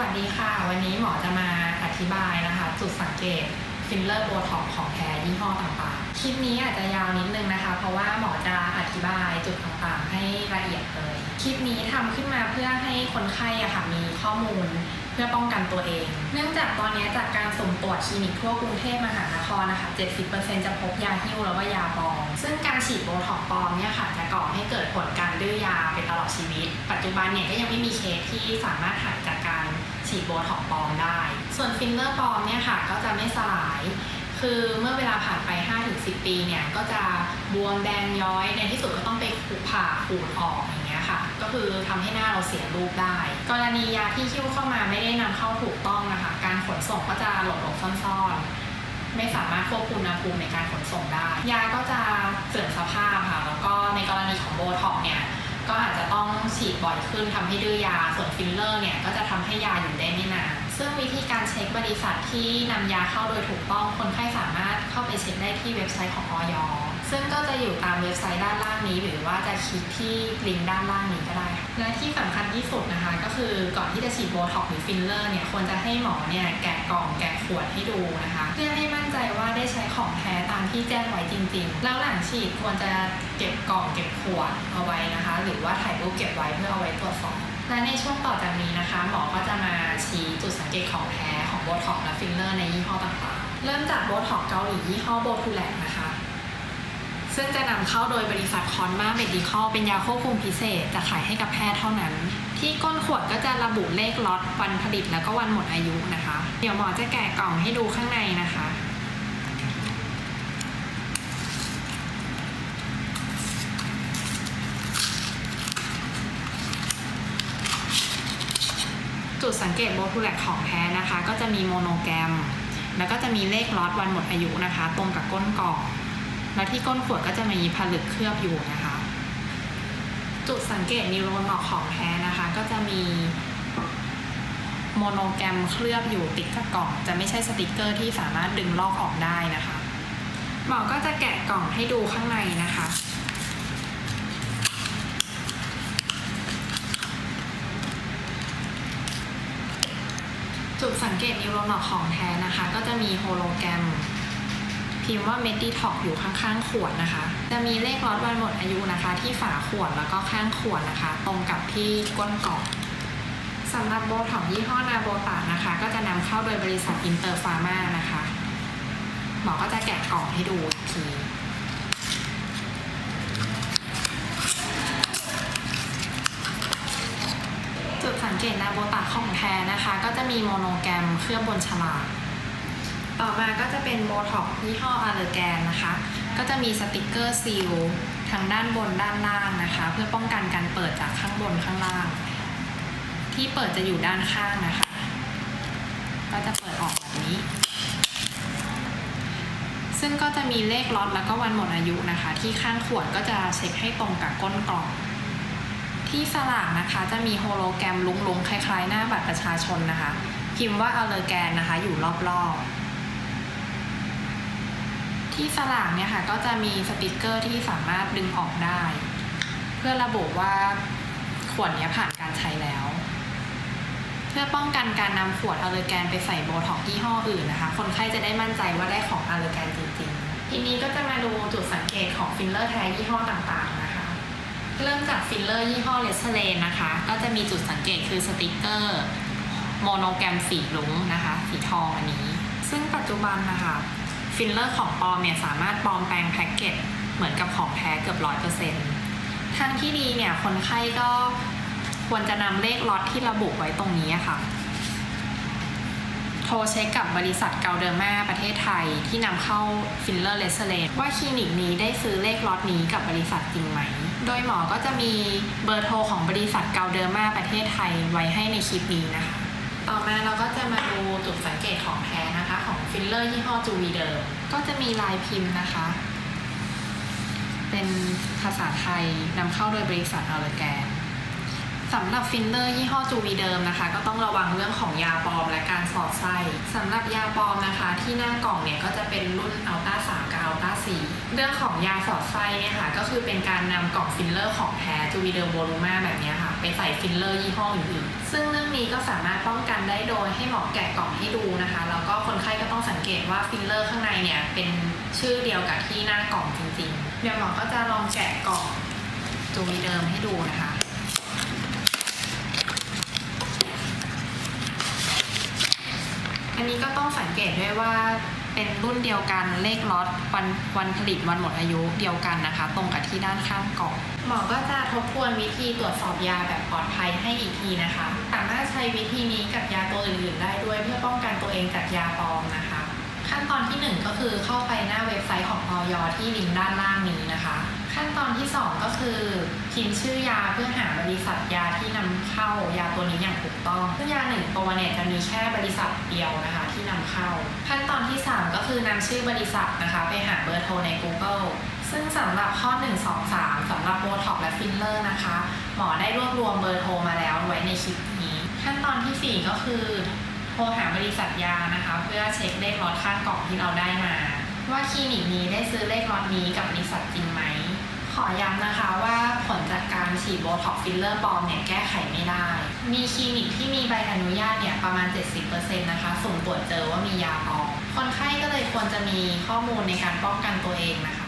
วัสดีค่ะ วันนี้หมอจะมาอธิบายนะคะ จุดสังเกตฟิลเลอร์โบท็อกของแท้ยี่ห้อต่างๆ คลิปนี้อาจจะยาวนิดนึงนะคะ เพราะว่าหมอจะอธิบายจุดต่างๆ ให้ละเอียดเลย คลิปนี้ทำขึ้นมาเพื่อให้คนไข้อะค่ะมีข้อมูลเพื่อป้องกันตัวเอง เนื่องจากตอนนี้จากการสุ่มตรวจคลินิกทั่วกรุงเทพมหานครนะคะ 70%จะพบยาหิ้วแล้วก็ยาปลอม ซึ่งการฉีดโบท็อกปลอมเนี่ยค่ะจะก่อให้เกิดผลการดื้อยาไปตลอดชีวิต ปัจจุบันเนี่ยก็ยังไม่มีเคสที่สามารถหายจากการฉีดโบท็อกปลอมได้ ส่วนฟิลเลอร์ปลอมเนี่ยค่ะก็จะไม่สลาย คือเมื่อเวลาผ่านไป 5-10 ปีเนี่ยก็จะบวมแดงย้อยในที่สุดก็ต้องไปขูดผ่าขูดออกอย่างเงี้ยค่ะ ก็คือทำให้หน้าเราเสียรูปได้ กรณียาที่คิ้วเข้ามาไม่ได้นำเข้าถูกต้องนะคะ การขนส่งก็จะหลบหลบซ่อนๆ ไม่สามารถควบคุมอุณหภูมิในการขนส่งได้ ยาก็จะเสื่อมสภาพค่ะแล้วก็ในกรณีของโบท็อกเนี่ยก็อาจจะต้องฉีดบ่อยขึ้นทำให้ดื้อยาส่วนฟิลเลอร์เนี่ยก็จะทำให้ยาอยู่ได้ไม่นาน ช็คบริษัทที่นำยาเข้าโดยถูกต้องคนไข้สามารถเข้าไปเช็คได้ที่เว็บไซต์ของออย ซึ่งก็จะอยู่ตามเว็บไซต์ด้านล่างนี้ หรือว่าจะคลิกที่ลิงก์ด้านล่างนี้ก็ได้ค่ะและที่สำคัญที่สุดนะคะ ก็คือก่อนที่จะฉีดโบท็อกหรือฟิลเลอร์เนี่ยควรจะให้หมอเนี่ยแกะกล่องแกะขวดให้ดูนะคะ เพื่อให้มั่นใจว่าได้ใช้ของแท้ตามที่แจ้งไว้จริง ๆ แล้วหลังฉีดควรจะเก็บกล่องเก็บขวดเอาไว้นะคะ หรือว่าถ่ายรูปเก็บไว้เพื่อเอาไว้ตรวจสอบและในช่วงต่อจากนี้นะคะ หมอก็จะมาชี้จุดสังเกตของแท้ของโบท็อกและฟิลเลอร์ในยี่ห้อต่างๆ เริ่มจากโบท็อกเกาหลียี่ห้อโบทูแลกนะคะ ซึ่งจะนำเข้าโดยบริษัทคอนมาเมดิคอลเป็นยาควบคุมพิเศษ จะขายให้กับแพทย์เท่านั้น ที่ก้นขวดก็จะระบุเลขล็อตวันผลิตแล้วก็วันหมดอายุนะคะ เดี๋ยวหมอจะแกะกล่องให้ดูข้างในนะคะจุดสังเกตโบทูแลกของแท้นะคะ ก็จะมีโมโนแกรม แล้วก็จะมีเลขล็อตวันหมดอายุนะคะ ตรงกับก้นกล่อง แล้วที่ก้นขวดก็จะมีผลึกเคลือบอยู่นะคะ จุดสังเกตนิวโรนอกของแท้นะคะ ก็จะมีโมโนแกรมเคลือบอยู่ติดกับกล่อง จะไม่ใช่สติกเกอร์ที่สามารถดึงลอกออกได้นะคะ หมอก็จะแกะกล่องให้ดูข้างในนะคะจุดสังเกตนิวโรนอกของแท้นะคะ ก็จะมีโฮโลแกรม พิมพ์ว่าเมดิท็อกอยู่ข้างๆขวดนะคะ จะมีเลขล็อตวันหมดอายุนะคะ ที่ฝาขวดแล้วก็ข้างขวดนะคะ ตรงกับที่ก้นกล่องสำหรับโบท็อกยี่ห้อนาโบตานะคะ ก็จะนำเข้าโดยบริษัทอินเตอร์ฟาร์มานะคะหมอก็จะแกะกล่องให้ดูอีกทีจุดสังเกตนาโบตาของแท้นะคะ ก็จะมีโมโนแกรมเคลือบบนฉลาก ต่อมาก็จะเป็นโบท็อกยี่ห้ออาเลแกนนะคะ ก็จะมีสติกเกอร์ซีลทางด้านบนด้านล่างนะคะ เพื่อป้องกันการเปิดจากข้างบนข้างล่าง ที่เปิดจะอยู่ด้านข้างนะคะ ก็จะเปิดออกแบบนี้ ซึ่งก็จะมีเลขล็อตแล้วก็วันหมดอายุนะคะ ที่ข้างขวดก็จะเช็คให้ตรงกับก้นกล่องที่สลากนะคะจะมีโฮโลแกรมลุงๆคล้ายๆ หน้าบัตรประชาชนนะคะ พิมพ์ว่าอาเลแกนนะคะ อยู่รอบๆ ที่สลากเนี่ยค่ะก็จะมีสติกเกอร์ที่สามารถดึงออกได้ เพื่อระบุว่าขวดนี้ผ่านการใช้แล้ว เพื่อป้องกันการนำขวดอาเลแกนไปใส่โบท็อกซ์ยี่ห้ออื่นนะคะ คนไข้จะได้มั่นใจว่าได้ของอาเลแกนจริงๆ ทีนี้ก็จะมาดูจุดสังเกตของฟิลเลอร์แท้ยี่ห้อต่างๆนะคะ เริ่มจากฟิลเลอร์ยี่ห้อเลสเลนนะคะ ก็จะมีจุดสังเกตคือสติกเกอร์โมโนแกรมสีรุ้งนะคะ สีทองอันนี้ ซึ่งปัจจุบันนะคะ ฟิลเลอร์ของปลอมเนี่ยสามารถปลอมแปลงแพ็กเกจเหมือนกับของแท้เกือบร้อยเปอร์เซ็นต์ทางที่ดีเนี่ยคนไข้ก็ควรจะนำเลขล็อตที่ระบุไว้ตรงนี้ค่ะ โทรเช็คกับบริษัทเกาเดอร์มาประเทศไทยที่นำเข้าฟิลเลอร์เลสเลนว่าคลินิกนี้ได้ซื้อเลขล็อตนี้กับบริษัทจริงไหม โดยหมอก็จะมีเบอร์โทรของบริษัทเกาเดอร์มาประเทศไทยไว้ให้ในคลิปนี้นะคะ ต่อมาเราก็จะมาดูจุดสังเกตของแท้นะคะ ของฟิลเลอร์ยี่ห้อจูวีเดิม ก็จะมีลายพิมพ์นะคะ เป็นภาษาไทยนำเข้าโดยบริษัทอาเลแกน สำหรับฟิลเลอร์ยี่ห้อจูวีเดิมนะคะ ก็ต้องระวังเรื่องของยาปลอมและการสอดไส้สำหรับยาปลอมนะคะ ที่หน้ากล่องเนี่ยก็จะเป็นรุ่นอัลต้า3กับอัลต้า4เรื่องของยาสอดไส้เนี่ยค่ะก็คือเป็นการนำกล่องฟิลเลอร์ของแท้จูวิเดอร์โวลูมาแบบนี้ค่ะไปใส่ฟิลเลอร์ยี่ห้ออื่นๆซึ่งเรื่องนี้ก็สามารถป้องกันได้โดยให้หมอแกะกล่องให้ดูนะคะแล้วก็คนไข้ก็ต้องสังเกตว่าฟิลเลอร์ข้างในเนี่ยเป็นชื่อเดียวกับที่หน้ากล่องจริงๆ เดี๋ยวหมอก็จะลองแกะกล่องจูวิเดิมให้ดูนะคะ อันนี้ก็ต้องสังเกตด้วยว่าเป็นรุ่นเดียวกันเลขล็อตวันวันผลิตวันหมดอายุเดียวกันนะคะ ตรงกับที่ด้านข้างกล่องหมอก็จะทบทวนวิธีตรวจสอบยาแบบปลอดภัยให้อีกทีนะคะ สามารถใช้วิธีนี้กับยาตัวอื่นๆได้ด้วยเพื่อป้องกันตัวเองจากยาปลอมนะคะ ขั้นตอนที่หนึ่งก็คือเข้าไปหน้าเว็บไซต์ของออยที่ลิงก์ด้านล่างนี้นะคะ ขั้นตอนที่สองก็คือพิมพ์ชื่อยาเพื่อหาบริษัทยาที่นำเข้ายาตัวนี้อย่างถูกต้องซึ่งยาหนึ่งตัวเนี่ยจะมีแค่บริษัทเดียวนะคะที่นำเข้า ขั้นตอนที่สามก็คือนำชื่อบริษัทนะคะไปหาเบอร์โทรใน Google ซึ่งสำหรับข้อ 1 2 3สำหรับโบท็อกและฟิลเลอร์นะคะ หมอได้รวบรวมเบอร์โทรมาแล้วไว้ในคลิปนี้ ขั้นตอนทีสี่4 ก็คือโทรหาบริษัทยานะคะ เพื่อเช็คเลขล็อตข้างกล่องที่เราได้มา ว่าคลินิกนี้ได้ซื้อเลขล็อตนี้กับบริษัทจ ขอย้ำนะคะว่าผลจากการฉีดโบท็อกฟิลเลอร์ปลอมเนี่ยแก้ไขไม่ได้ มีคลินิกที่มีใบอนุญาตเนี่ยประมาณ 70%นะคะสุ่มตรวจเจอว่ามียาปลอม คนไข้ก็เลยควรจะมีข้อมูลในการป้องกันตัวเองนะคะ